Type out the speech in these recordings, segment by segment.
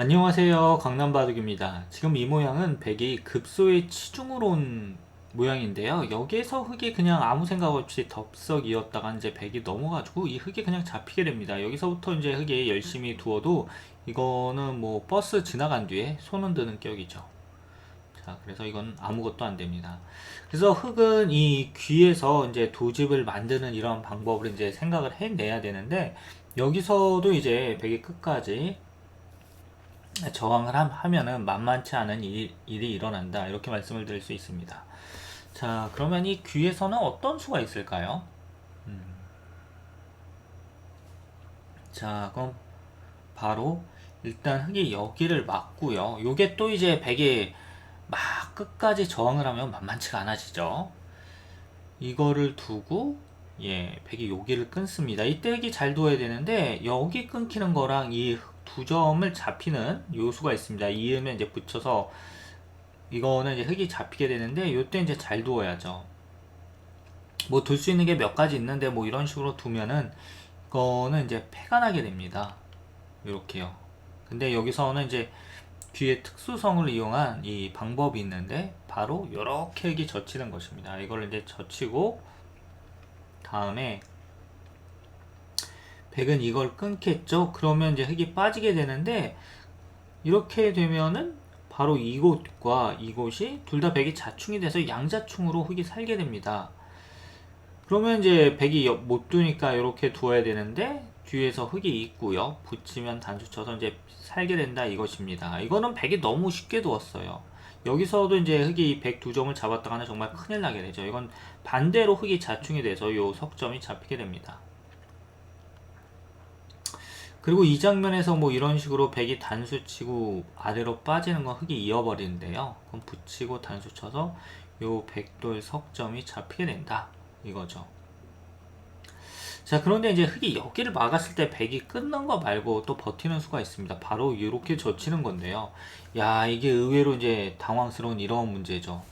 안녕하세요. 강남바둑입니다. 지금 이 모양은 백이 급소의 치중으로 온 모양인데요. 여기에서 흙이 그냥 아무 생각 없이 덥석 이었다가 이제 백이 넘어가지고 이 흙이 그냥 잡히게 됩니다. 여기서부터 이제 흙이 열심히 두어도 이거는 뭐 버스 지나간 뒤에 손은 드는 격이죠. 자 그래서 이건 아무것도 안 됩니다. 그래서 흙은 이 귀에서 이제 도집을 만드는 이런 방법을 이제 생각을 해내야 되는데 여기서도 이제 백이 끝까지 저항을 함- 하면은 만만치 않은 일, 일이 일어난다 이렇게 말씀을 드릴 수 있습니다. 자 그러면 이 귀에서는 어떤 수가 있을까요? 음. 자 그럼 바로 일단 흙이 여기를 막고요. 요게 또 이제 백이 막 끝까지 저항을 하면 만만치가 않아지죠. 이거를 두고 예 백이 여기를 끊습니다. 이때 흙이 잘 둬야 되는데 여기 끊기는 거랑 이 두 점을 잡히는 요수가 있습니다. 이으면 이제 붙여서 이거는 이제 흙이 잡히게 되는데 요때 이제 잘 두어야죠. 뭐 둘 수 있는 게 몇 가지 있는데 뭐 이런 식으로 두면은 이거는 이제 패가 나게 됩니다. 이렇게요. 근데 여기서는 이제 뒤에 특수성을 이용한 이 방법이 있는데 바로 이렇게 흙이 젖히는 것입니다. 이걸 이제 젖히고 다음에 백은 이걸 끊겠죠. 그러면 이제 흙이 빠지게 되는데 이렇게 되면은 바로 이곳과 이곳이 둘 다 백이 자충이 돼서 양자충으로 흙이 살게 됩니다. 그러면 이제 백이 여- 못 두니까 이렇게 두어야 되는데 뒤에서 흙이 있고요. 붙이면 단수 쳐서 이제 살게 된다 이것입니다. 이거는 백이 너무 쉽게 두었어요. 여기서도 이제 흙이 백두 점을 잡았다가는 정말 큰일 나게 되죠. 이건 반대로 흙이 자충이 돼서 요 석점이 잡히게 됩니다. 그리고 이 장면에서 뭐 이런 식으로 백이 단수 치고 아래로 빠지는 건 흙이 이어버리는데요. 그럼 붙이고 단수 쳐서 요 백돌 석점이 잡히게 된다. 이거죠. 자, 그런데 이제 흙이 여기를 막았을 때 백이 끊는 거 말고 또 버티는 수가 있습니다. 바로 이렇게 젖히는 건데요. 야, 이게 의외로 이제 당황스러운 이런 문제죠.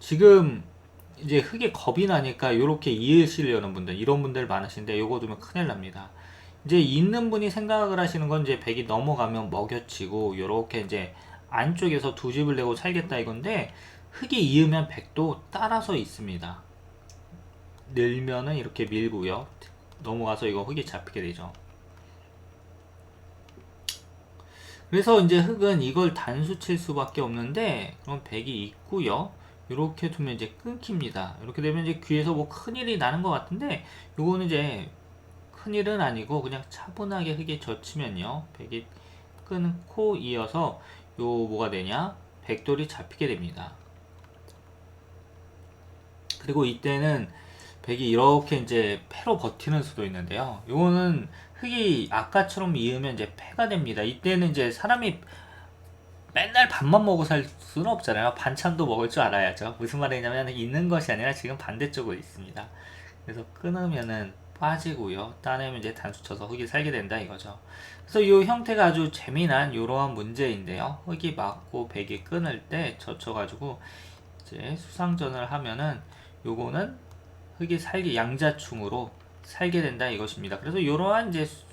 지금 이제 흙에 겁이 나니까 이렇게 이으시려는 분들, 이런 분들 많으신데 요거 두면 큰일 납니다. 이제 있는 분이 생각을 하시는 건 이제 백이 넘어가면 먹여치고 요렇게 이제 안쪽에서 두 집을 내고 살겠다 이건데 흙이 이으면 백도 따라서 있습니다. 늘면은 이렇게 밀고요. 넘어가서 이거 흙이 잡히게 되죠. 그래서 이제 흙은 이걸 단수 칠 수밖에 없는데 그럼 백이 있고요. 이렇게 두면 이제 끊깁니다. 이렇게 되면 이제 귀에서 뭐 큰일이 나는 것 같은데 요거는 이제 큰일은 아니고 그냥 차분하게 흙에 젖히면요. 백이 끊고 이어서 요 뭐가 되냐? 백돌이 잡히게 됩니다. 그리고 이때는 백이 이렇게 이제 패로 버티는 수도 있는데요. 요거는 흙이 아까처럼 이으면 이제 패가 됩니다. 이때는 이제 사람이 맨날 밥만 먹고 살 수는 없잖아요. 반찬도 먹을 줄 알아야죠. 무슨 말이냐면 있는 것이 아니라 지금 반대쪽으로 있습니다. 그래서 끊으면은 빠지고요. 따내면 이제 단수 쳐서 흙이 살게 된다 이거죠. 그래서 이 형태가 아주 재미난 이러한 문제인데요. 흙이 맞고 백이 끊을 때 젖혀가지고 이제 수상전을 하면은 요거는 흙이 살기 양자충으로 살게 된다 이것입니다. 그래서 이러한 이제 수-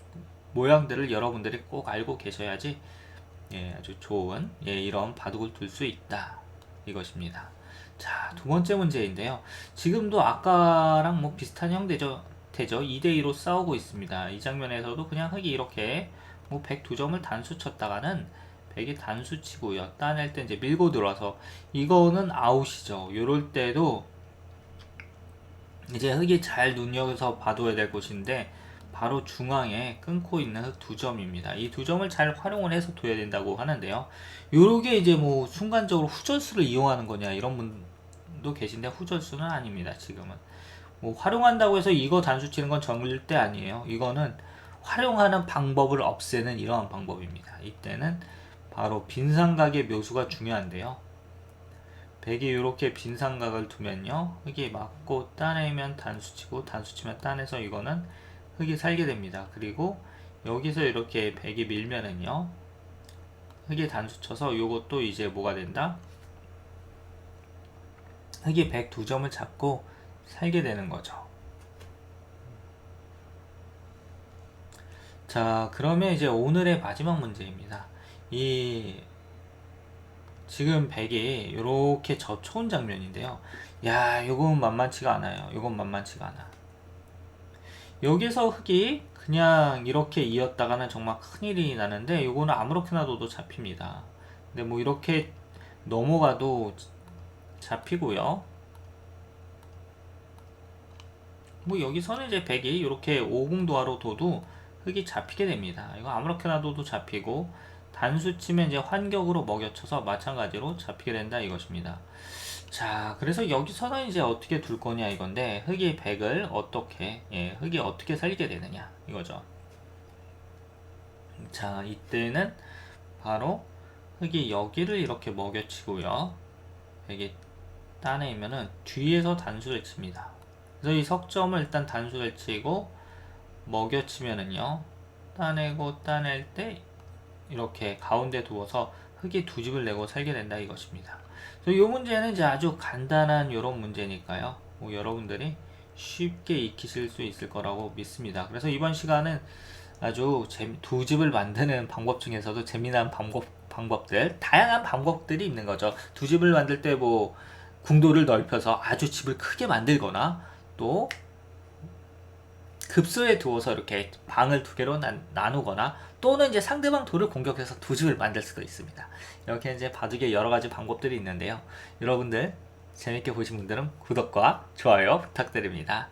모양들을 여러분들이 꼭 알고 계셔야지 예, 아주 좋은 예, 이런 바둑을 둘 수 있다 이것입니다. 자, 두 번째 문제인데요. 지금도 아까랑 뭐 비슷한 형태죠. 태죠. 2대2로 싸우고 있습니다. 이 장면에서도 그냥 흙이 이렇게 뭐 102점을 단수 쳤다가는 백이 단수 치고요. 따낼 때 이제 밀고 들어와서 이거는 아웃이죠. 요럴 때도 이제 흙이 잘 눈여겨서 봐둬야 될 곳인데 바로 중앙에 끊고 있는 흙두 점입니다. 이 두 점을 잘 활용을 해서 둬야 된다고 하는데요. 요게 이제 뭐 순간적으로 후절수를 이용하는 거냐 이런 분도 계신데 후절수는 아닙니다. 지금은 뭐 활용한다고 해서 이거 단수 치는 건 절대 아니에요. 이거는 활용하는 방법을 없애는 이러한 방법입니다. 이때는 바로 빈상각의 묘수가 중요한데요. 백이 이렇게 빈상각을 두면요 흙이 맞고 따내면 단수치고 단수치면 따내서 이거는 흙이 살게 됩니다 그리고 여기서 이렇게 백이 밀면은요 흙이 단수쳐서 요것도 이제 뭐가 된다 흙이 백 두 점을 잡고 살게 되는 거죠 자 그러면 이제 오늘의 마지막 문제입니다 이 지금 백이 이렇게 저초온 장면인데요. 야, 요건 만만치가 않아요. 요건 만만치가 않아. 여기서 흙이 그냥 이렇게 이었다가는 정말 큰일이 나는데 요거는 아무렇게나 둬도 잡힙니다. 근데 뭐 이렇게 넘어가도 잡히고요. 뭐 여기서는 이제 백이 이렇게 오공도화로 둬도 흙이 잡히게 됩니다. 이거 아무렇게나 둬도 잡히고 단수 치면 이제 환격으로 먹여쳐서 마찬가지로 잡히게 된다 이것입니다. 자, 그래서 여기서는 이제 어떻게 둘 거냐 이건데 흙이 백을 어떻게 예, 흙이 어떻게 살게 되느냐 이거죠. 자, 이때는 바로 흙이 여기를 이렇게 먹여치고요. 백이 따내면은 뒤에서 단수를 칩니다. 그래서 이 석점을 일단 단수를 치고 먹여치면은요. 따내고 따낼 때 이렇게 가운데 두어서 흙이 두 집을 내고 살게 된다 이것입니다. 이 문제는 이제 아주 간단한 이런 문제니까요. 뭐 여러분들이 쉽게 익히실 수 있을 거라고 믿습니다. 그래서 이번 시간은 아주 재미, 두 집을 만드는 방법 중에서도 재미난 방법, 방법들, 다양한 방법들이 있는 거죠. 두 집을 만들 때 뭐 궁도를 넓혀서 아주 집을 크게 만들거나 또 급소에 두어서 이렇게 방을 두 개로 나, 나누거나 또는 이제 상대방 돌을 공격해서 두 집을 만들 수도 있습니다. 이렇게 이제 바둑의 여러 가지 방법들이 있는데요. 여러분들 재밌게 보신 분들은 구독과 좋아요 부탁드립니다.